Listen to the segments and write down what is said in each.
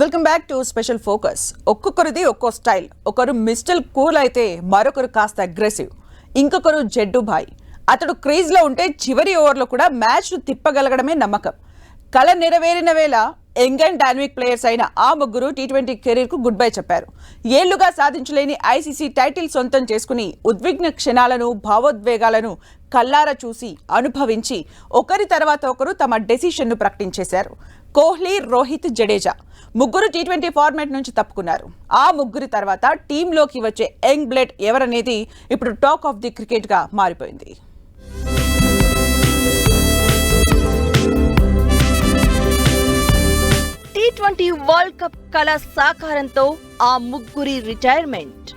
Welcome back to special focus ఒక్కొక్కరిది ఒక్కో style ఒకరు మిస్టల్ కూల్ అయితే మరొకరు కాస్త అగ్రెసివ్ ఇంకొకరు జడ్డు భాయ్ అతడు క్రీజ్లో ఉంటే చివరి ఓవర్లో కూడా మ్యాచ్ను తిప్పగలగడమే నమ్మకం. కళ నెరవేరిన వేళ యంగ్ అండ్ డైనమిక్ ప్లేయర్స్ అయిన ఆ ముగ్గురు టీ ట్వంటీ కెరీర్కు గుడ్ బై చెప్పారు. ఏళ్ళుగా సాధించలేని ఐసీసీ టైటిల్ సొంతం చేసుకుని ఉద్విగ్న క్షణాలను భావోద్వేగాలను కల్లార చూసి అనుభవించి ఒకరి తర్వాత ఒకరు తమ డెసిషన్ను ప్రకటించేశారు. కోహ్లీ రోహిత్ జడేజా ముగ్గురు టీ ట్వంటీ ఫార్మాట్ నుంచి తప్పుకున్నారు. ఆ ముగ్గురి తర్వాత టీంలోకి వచ్చే యంగ్ బ్లడ్ ఎవరనేది ఇప్పుడు టాక్ ఆఫ్ ది క్రికెట్గా మారిపోయింది. టీ ట్వంటీ వరల్డ్ కప్ కళ సాకారంతో ఆ ముగ్గురి రిటైర్మెంట్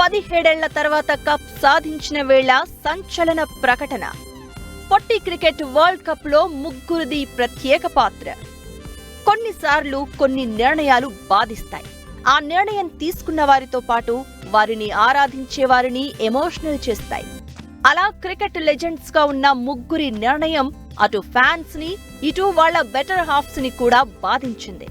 పదిహేడేళ్ళ తర్వాత కప్ సాధించిన వేళ సంచలన ప్రకటన. పొట్టి క్రికెట్ వరల్డ్ కప్లో ముగ్గురిది ప్రత్యేక పాత్ర. కొన్నిసార్లు కొన్ని నిర్ణయాలు బాధిస్తాయి. ఆ నిర్ణయం తీసుకున్న వారితో పాటు వారిని ఆరాధించే వారిని ఎమోషనల్ చేస్తాయి. అలా క్రికెట్ లెజెండ్స్గా ఉన్న ముగ్గురి నిర్ణయం అటు ఫ్యాన్స్ని ఇటు వాళ్ళ బెటర్ హాఫ్స్ని కూడా బాధించింది.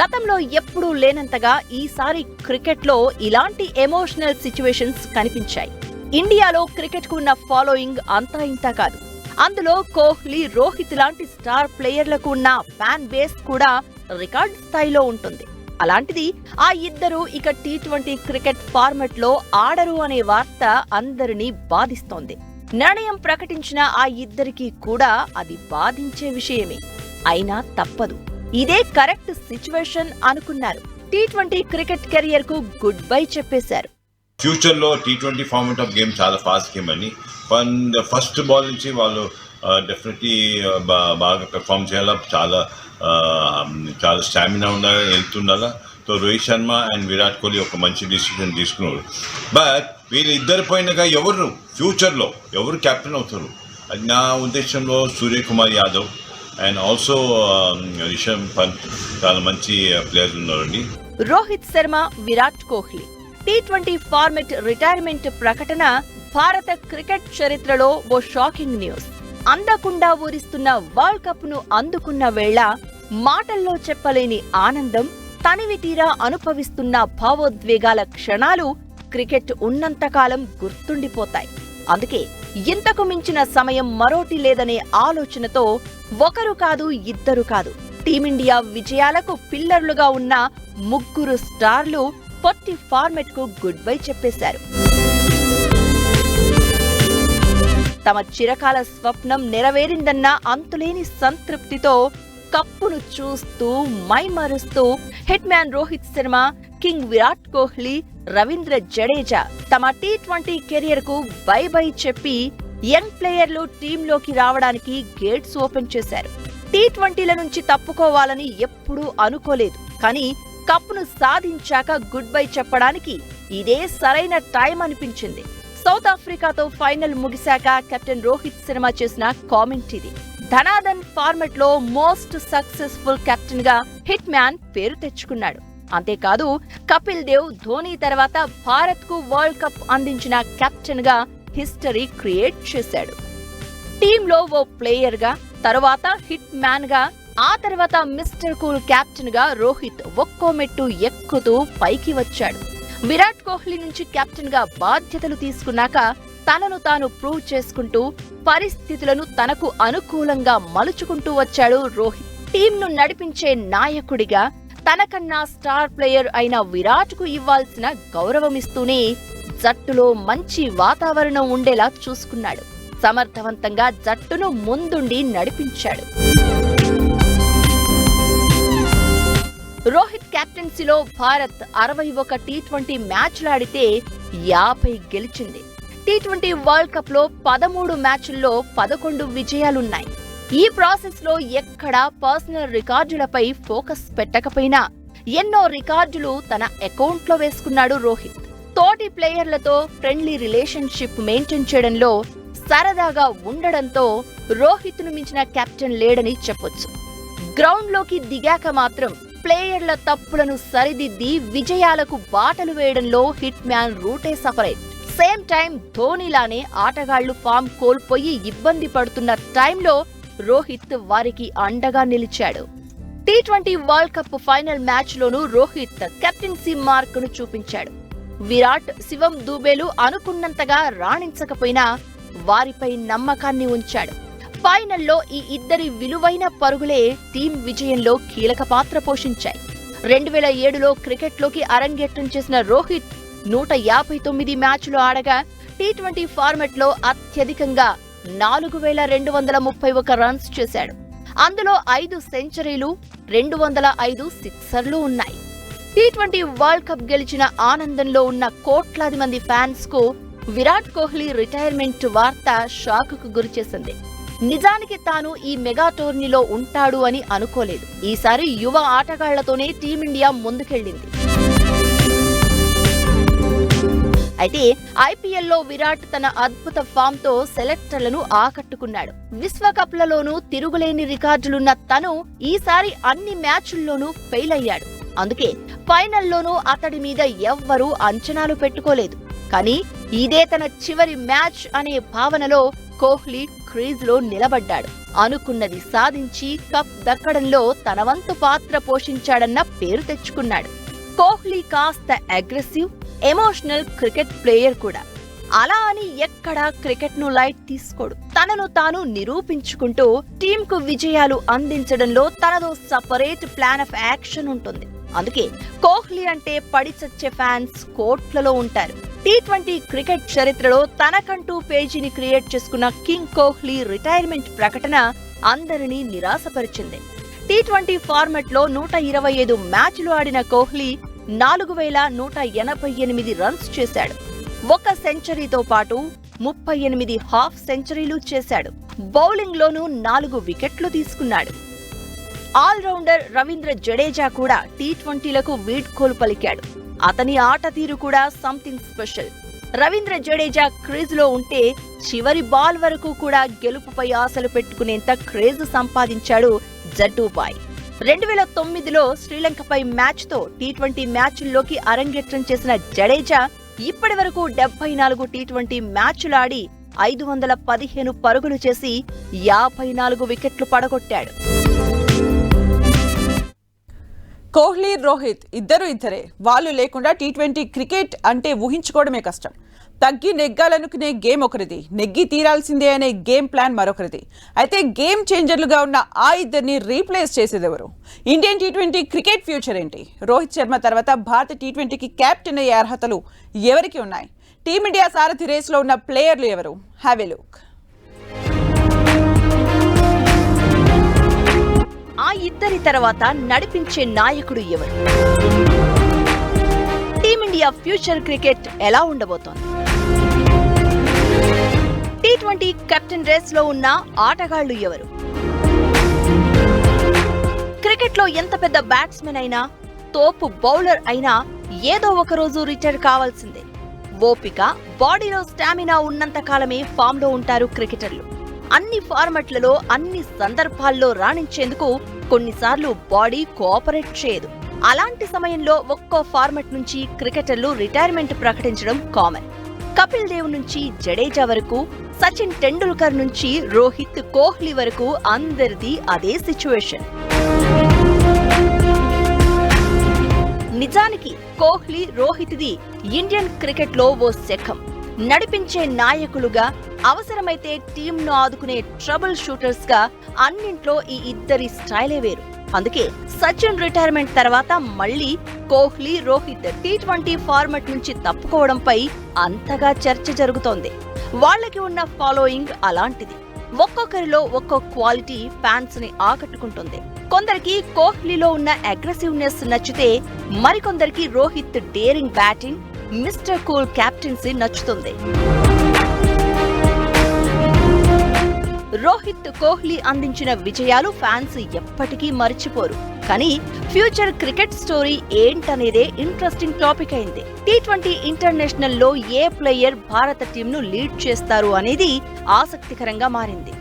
గతంలో ఎప్పుడూ లేనంతగా ఈసారి క్రికెట్లో ఇలాంటి ఎమోషనల్ సిచ్యువేషన్స్ కనిపించాయి. ఇండియాలో క్రికెట్కు ఉన్న ఫాలోయింగ్ అంతా ఇంతా కాదు. అందులో కోహ్లీ రోహిత్ లాంటి స్టార్ ప్లేయర్లకు ఉన్న ఫ్యాన్ బేస్ కూడా రికార్డ్ స్థాయిలో ఉంటుంది. అలాంటిది ఆ ఇద్దరు ఇక టీ ట్వంటీ క్రికెట్ ఫార్మెట్లో ఆడరు అనే వార్త అందరినీ బాధిస్తోంది. నిర్ణయం ప్రకటించిన ఆ ఇద్దరికీ కూడా అది బాధించే విషయమే. అయినా తప్పదు. ఇదే కరెక్ట్ సిచ్యువేషన్ అనుకున్నారు. టీ ట్వంటీ క్రికెట్ కెరియర్కు గుడ్ బై చెప్పేశారు. ఫ్యూచర్లో T twenty format of game చాలా ఫాస్ట్ గేమ్ అని అండ్ ఫస్ట్ బాల్ నుంచి వాళ్ళు uh, డెఫినెట్లీ uh, బాగా పెర్ఫామ్ చేయాలా? చాలా uh, చాలా స్టామినా ఉండాలా? Health so Rohit Sharma and Virat Kohli ఒక మంచి డిసిషన్ తీసుకున్నారు. బట్ వీళ్ళిద్దరి పైనగా ఎవరు ఫ్యూచర్లో ఎవరు కెప్టెన్ అవుతారు? అది నా ఉద్దేశంలో Suryakumar Yadav and also um, Rishabh Pant చాలా మంచి ప్లేయర్స్ ఉన్నారండి. Rohit Sharma Virat Kohli. T twenty format retirement ప్రకటన భారత క్రికెట్ చరిత్రలో ఓ షాకింగ్ న్యూస్ అందకుండా ఊరిస్తున్న వరల్డ్ కప్ను అందుకున్న వేళ మాటల్లో చెప్పలేని ఆనందం తనివి తీరా అనుభవిస్తున్న భావోద్వేగాల క్షణాలు క్రికెట్ ఉన్నంతకాలం గుర్తుండిపోతాయి. అందుకే ఇంతకు మించిన సమయం మరోటి లేదనే ఆలోచనతో ఒకరు కాదు ఇద్దరు కాదు. టీమిండియా విజయాలకు పిల్లర్లుగా ఉన్న ముగ్గురు స్టార్లు పొట్టి ఫార్మెట్కు గుడ్ బై చెప్పేశారు. తమ చిరకాల స్వప్నం నెరవేరిందన్న అంతులేని సంతృప్తితో కప్పును చూస్తూ మైమరుస్తూ hit man Rohit Sharma king Virat Kohli Ravindra Jadeja తమ టీ ట్వంటీ కెరియర్కు బై బై చెప్పి యంగ్ ప్లేయర్లు టీంలోకి రావడానికి గేట్స్ ఓపెన్ చేశారు. టీ ట్వంటీల నుంచి తప్పుకోవాలని ఎప్పుడూ అనుకోలేదు. కానీ కప్పును సాధించాక గుడ్ బై చెప్పడానికి ఇదే సరైన టైం అనిపించింది. సౌత్ ఆఫ్రికాతో ఫైనల్ ముగిశాక కెప్టెన్ రోహిత్ శర్మ చేసిన కామెంట్ ఇది. ధనాధన్ ఫార్మెట్లో మోస్ట్ సక్సెస్ఫుల్ కెప్టెన్గా హిట్ మ్యాన్ పేరు తెచ్చుకున్నాడు. అంతేకాదు కపిల్ దేవ్ ధోని తర్వాత భారత్కు వరల్డ్ కప్ అందించిన కెప్టెన్గా హిస్టరీ క్రియేట్ చేశాడు. టీంలో ఓ ప్లేయర్గా తరువాత హిట్ మ్యాన్గా ఆ తర్వాత మిస్టర్ కూల్ కెప్టెన్గా రోహిత్ ఒక్కో మెట్టు ఎక్కుతూ పైకి వచ్చాడు. విరాట్ కోహ్లీ నుంచి కెప్టెన్గా బాధ్యతలు తీసుకున్నాక తనను తాను ప్రూవ్ చేసుకుంటూ పరిస్థితులను తనకు అనుకూలంగా మలుచుకుంటూ వచ్చాడు రోహిత్. టీంను నడిపించే నాయకుడిగా తనకన్నా స్టార్ ప్లేయర్ అయిన విరాట్కు ఇవ్వాల్సిన గౌరవమిస్తూనే జట్టులో మంచి వాతావరణం ఉండేలా చూసుకున్నాడు. సమర్థవంతంగా జట్టును ముందుండి నడిపించాడు. రోహిత్ కెప్టెన్సీలో భారత్ అరవై ఒక టీ ట్వంటీ మ్యాచ్లాడితే యాభై గెలిచింది. టీ ట్వంటీ వరల్డ్ కప్లో పదమూడు మ్యాచ్ల్లో పదకొండు విజయాలున్నాయి. ఈ ప్రాసెస్లో ఎక్కడా పర్సనల్ రికార్డులపై ఫోకస్ పెట్టకపోయినా ఎన్నో రికార్డులు తన అకౌంట్లో వేసుకున్నాడు రోహిత్. తోటి ప్లేయర్లతో ఫ్రెండ్లీ రిలేషన్షిప్ మెయింటైన్ చేయడంలో సరదాగా ఉండడంతో రోహిత్ను మించిన కెప్టెన్ లేడని చెప్పొచ్చు. గ్రౌండ్లోకి దిగాక మాత్రం ప్లేయర్ల తప్పులను సరిదిద్ది విజయాలకు బాటలు వేయడంలో హిట్ మ్యాన్ రూటే సపరేట్. సేమ్ టైం ధోనిలానే ఆటగాళ్ళు ఫామ్ కోల్పోయి ఇబ్బంది పడుతున్న టైంలో రోహిత్ వారికి అండగా నిలిచాడు. T twenty world cup final match లోనూ రోహిత్ కెప్టెన్సీ మార్క్ను చూపించాడు. విరాట్ శివం దూబేలు అనుకున్నంతగా రాణించకపోయినా వారిపై నమ్మకాన్ని ఉంచాడు. ఫైనల్లో ఈ ఇద్దరి విలువైన పరుగులే టీం విజయంలో కీలక పాత్ర పోషించాయి. రెండు వేల ఏడులో క్రికెట్లోకి అరంగేట్రం చేసిన రోహిత్ నూట యాభై తొమ్మిది మ్యాచ్లు ఆడగా టీ ట్వంటీ ఫార్మెట్లో అత్యధికంగా నాలుగు వేల రెండు వందల ముప్పై ఒక రన్స్ చేశాడు. అందులో ఐదు సెంచరీలు రెండు వందల ఐదు సిక్సర్లు ఉన్నాయి. టీ ట్వంటీ వరల్డ్ కప్ గెలిచిన ఆనందంలో ఉన్న కోట్లాది మంది ఫ్యాన్స్కు విరాట్ కోహ్లీ రిటైర్మెంట్ వార్త షాక్కు గురిచేసింది. నిజానికి తాను ఈ మెగా టోర్నీలో ఉంటాడు అని అనుకోలేదు. ఈసారి యువ ఆటగాళ్ళతోనే టీమిండియా ముందుకెళ్ళింది అయితే ఐపీఎల్లో విరాట్ తన అద్భుత ఫామ్తో సెలెక్టర్లను ఆకట్టుకున్నాడు. విశ్వకప్లలోనూ తిరుగులేని రికార్డులున్న తను ఈసారి అన్ని మ్యాచ్ల్లోనూ ఫెయిల్ అయ్యాడు అందుకే ఫైనల్లోనూ అతడి మీద ఎవ్వరూ అంచనాలు పెట్టుకోలేదు. కానీ ఇదే తన చివరి మ్యాచ్ అనే భావనలో కోహ్లీ క్రీజ్లో నిలబడ్డాడు. అనుకున్నది సాధించి కప్ దక్కడంలో తన వంతు పాత్ర పోషించాడన్న పేరు తెచ్చుకున్నాడు. కోహ్లీ కాస్త అగ్రెసివ్ ఎమోషనల్ క్రికెట్ ప్లేయర్ కూడా. అలా అని ఎక్కడా క్రికెట్ను లైట్ తీసుకోడు. తనను తాను నిరూపించుకుంటూ టీంకు విజయాలు అందించడంలో తనదో సపరేట్ ప్లాన్ ఆఫ్ యాక్షన్ ఉంటుంది. అందుకే కోహ్లీ అంటే పడి చచ్చే ఫ్యాన్స్ కోట్లలో ఉంటారు. టీ ట్వంటీ క్రికెట్ చరిత్రలో తనకంటూ పేజీని క్రియేట్ చేసుకున్న కింగ్ కోహ్లీ రిటైర్మెంట్ ప్రకటన అందరినీ నిరాశపరిచింది. టీ ట్వంటీ ఫార్మెట్లో నూట ఇరవై ఐదు మ్యాచ్లు ఆడిన కోహ్లీ నాలుగు వేల నూట ఎనభై ఎనిమిది రన్స్ చేశాడు. ఒక సెంచరీతో పాటు ముప్పై ఎనిమిది హాఫ్ సెంచరీలు చేశాడు. బౌలింగ్ లోనూ నాలుగు వికెట్లు తీసుకున్నాడు. ఆల్రౌండర్ రవీంద్ర జడేజా కూడా టీ ట్వంటీలకు వీడ్కోలు పలికాడు. అతని ఆట తీరు కూడా సంథింగ్ స్పెషల్ రవీంద్ర జడేజా క్రీజ్లో ఉంటే చివరి బాల్ వరకు కూడా గెలుపుపై ఆశలు పెట్టుకునేంత క్రేజ్ సంపాదించాడు జడ్డూబాయ్. రెండు వేల తొమ్మిదిలో శ్రీలంకపై మ్యాచ్తో టీ ట్వంటీ మ్యాచ్ల్లోకి అరంగేట్రం చేసిన జడేజా ఇప్పటి వరకు డెబ్బై నాలుగు టీ ట్వంటీ మ్యాచ్లాడి ఐదు వందల పదిహేను పరుగులు చేసి యాభై నాలుగు వికెట్లు పడగొట్టాడు. కోహ్లీ రోహిత్ ఇద్దరు ఇద్దరే. వాళ్ళు లేకుండా టీ ట్వంటీ క్రికెట్ అంటే ఊహించుకోవడమే కష్టం. తగ్గి నెగ్గాలనుకునే గేమ్ ఒకరిది నెగ్గి తీరాల్సిందే అనే గేమ్ ప్లాన్ మరొకరిది. అయితే గేమ్ చేంజర్లుగా ఉన్న ఆ ఇద్దరిని రీప్లేస్ చేసేది ఎవరు Indian T twenty cricket future ఏంటి? రోహిత్ శర్మ తర్వాత భారత టీ ట్వంటీకి కెప్టెన్ అయ్యే అర్హతలు ఎవరికి ఉన్నాయి? టీమిండియా సారథి రేస్లో ఉన్న ప్లేయర్లు ఎవరు? Have a look. ఆ ఇద్దరి తర్వాత నడిపించే నాయకుడు ఎవరు? టీమిండియా ఫ్యూచర్ క్రికెట్ ఎలా ఉండబోతోంది? టీ ట్వంటీ కెప్టెన్ రేస్లో ఉన్న ఆటగాళ్ళు ఎవరు? క్రికెట్లో ఎంత పెద్ద బ్యాట్స్మెన్ అయినా తోపు బౌలర్ అయినా ఏదో ఒక రోజు రిటైర్ కావాల్సిందే. ఓపిక బాడీలో స్టామినా ఉన్నంత కాలమే ఫామ్లో ఉంటారు క్రికెటర్లు. అన్ని ఫార్మట్లలో అన్ని సందర్భాల్లో రాణించేందుకు కొన్నిసార్లు బాడీ కోఆపరేట్ చేయదు. అలాంటి సమయంలో ఒక్కో ఫార్మట్ నుంచి క్రికెటర్లు రిటైర్మెంట్ ప్రకటించడం కామన్. కపిల్ దేవ్ నుంచి జడేజా వరకు సచిన్ టెండూల్కర్ నుంచి రోహిత్ కోహ్లీ వరకు అందరిది అదే సిచ్యువేషన్. నిజానికి కోహ్లీ రోహిత్ది ఇండియన్ క్రికెట్లో ఓ శఖం నడిపించే నాయకులుగా అవసరమైతే టీంను ఆదుకునే ట్రబుల్ షూటర్స్గా అన్నింట్లో ఈ ఇద్దరి స్టైలే వేరు. అందుకే సచిన్ రిటైర్మెంట్ తర్వాత మళ్ళీ Kohli Rohit T twenty format నుంచి తప్పుకోవడంపై అంతగా చర్చ జరుగుతోంది. వాళ్ళకి ఉన్న ఫాలోయింగ్ అలాంటిది. ఒక్కొక్కరిలో ఒక్కో క్వాలిటీ ఫ్యాన్స్ని ఆకట్టుకుంటుంది. కొందరికి కోహ్లీలో ఉన్న అగ్రెసివ్నెస్ నచ్చితే మరికొందరికి Rohit daring batting mister cool captaincy నచ్చుతుంది. రోహిత్ కోహ్లీ అందించిన విజయాలు ఫ్యాన్స్ ఎప్పటికీ మర్చిపోరు. కానీ ఫ్యూచర్ క్రికెట్ స్టోరీ ఏంటనేదే ఇంట్రెస్టింగ్ టాపిక్ అయింది. టీ ట్వంటీ ఇంటర్నేషనల్లో ఏ ప్లేయర్ భారత టీంను లీడ్ చేస్తారు అనేది ఆసక్తికరంగా మారింది.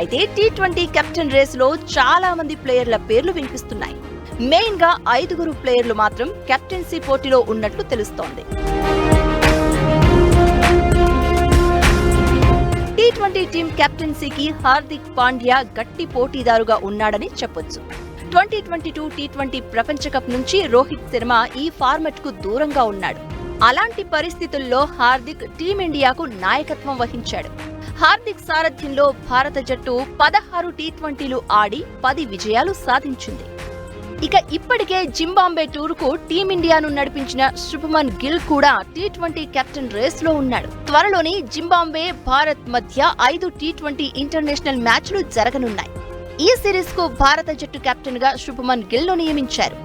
అయితే టీ ట్వంటీ కెప్టెన్ రేస్లో చాలా మంది ప్లేయర్ల పేర్లు వినిపిస్తున్నాయి. మెయిన్గా ఐదుగురు ప్లేయర్లు మాత్రం కెప్టెన్సీ పోటీలో ఉన్నట్లు తెలుస్తోంది. టీ ట్వంటీ టీం కెప్టెన్సీకి హార్దిక్ పాండ్యా గట్టి పోటీదారుగా ఉన్నాడని చెప్పొచ్చు. Twenty twenty two T twenty ప్రపంచ కప్ నుంచి రోహిత్ శర్మ ఈ ఫార్మెట్కు దూరంగా ఉన్నాడు. అలాంటి పరిస్థితుల్లో హార్దిక్ టీమిండియాకు నాయకత్వం వహించాడు. హార్దిక్ సారథ్యంలో భారత జట్టు పదహారు టీ ట్వంటీలు ఆడి పది విజయాలు సాధించింది. ఇక ఇప్పటికే జింబాంబే టూర్కు టీమిండియాను నడిపించిన శుభమన్ గిల్ కూడా టీ ట్వంటీ కెప్టెన్ రేస్లో ఉన్నాడు. త్వరలోనే జింబాంబే భారత్ మధ్య ఐదు టీ ట్వంటీ ఇంటర్నేషనల్ మ్యాచ్లు జరగనున్నాయి. ఈ సిరీస్కు భారత జట్టు కెప్టెన్గా శుభమన్ గిల్ను నియమించారు.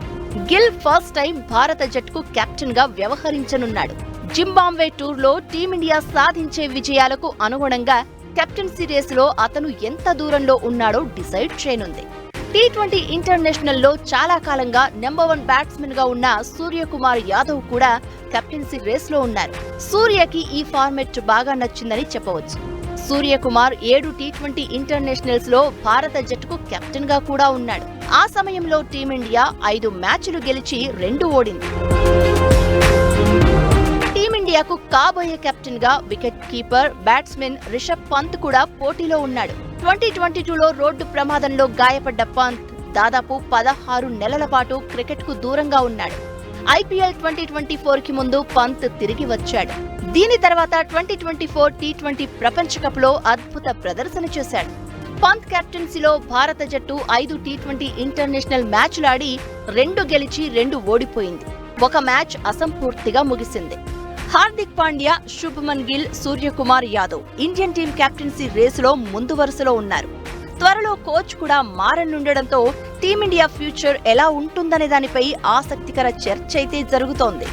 గిల్ ఫస్ట్ టైం భారత జట్టుకు కెప్టెన్గా వ్యవహరించనున్నాడు. జింబాంబే టూర్లో టీమిండియా సాధించే విజయాలకు అనుగుణంగా కెప్టెన్ సిరీస్లో అతను ఎంత దూరంలో ఉన్నాడో డిసైడ్ చేయనుంది. టీ ట్వంటీ ఇంటర్నేషనల్లో చాలా కాలంగా నెంబర్ వన్ బ్యాట్స్మెన్గా ఉన్న సూర్యకుమార్ యాదవ్ కూడా కెప్టెన్సీ రేస్లో ఉన్నారు. సూర్యకి ఈ ఫార్మెట్ బాగా నచ్చిందని చెప్పవచ్చు. సూర్యకుమార్ ఏడు టీ ట్వంటీ ఇంటర్నేషనల్స్లో భారత జట్టుకు కెప్టెన్గా కూడా ఉన్నాడు. ఆ సమయంలో టీమిండియా ఐదు మ్యాచ్లు గెలిచి రెండు ఓడింది. టీమిండియాకు కాబోయే కెప్టెన్గా wicket keeper batsmen Rishabh Pant కూడా పోటీలో ఉన్నాడు. ట్వంటీ ట్వంటీ టూలో రోడ్డు ప్రమాదంలో గాయపడ్డ పంత్ దాదాపు పదహారు నెలల పాటు క్రికెట్కు దూరంగా ఉన్నాడు. ఐపీఎల్ ట్వంటీ ట్వంటీ ఫోర్కి ముందు పంత్ తిరిగి వచ్చాడు. దీని తర్వాత twenty twenty four T twenty ప్రపంచ కప్లో అద్భుత ప్రదర్శన చేశాడు. పంత్ కెప్టెన్సీలో భారత జట్టు ఐదు టీ ట్వంటీ ఇంటర్నేషనల్ మ్యాచ్లు ఆడి రెండు గెలిచి రెండు ఓడిపోయింది. ఒక మ్యాచ్ అసంపూర్తిగా ముగిసింది. Hardik Pandya Shubman Gill Suryakumar Yadav Indian team captaincy రేసులో ముందు వరుసలో ఉన్నారు. త్వరలో కోచ్ కూడా మారనుండడంతో టీమిండియా ఫ్యూచర్ ఎలా ఉంటుందనే దానిపై ఆసక్తికర చర్చ అయితే జరుగుతోంది.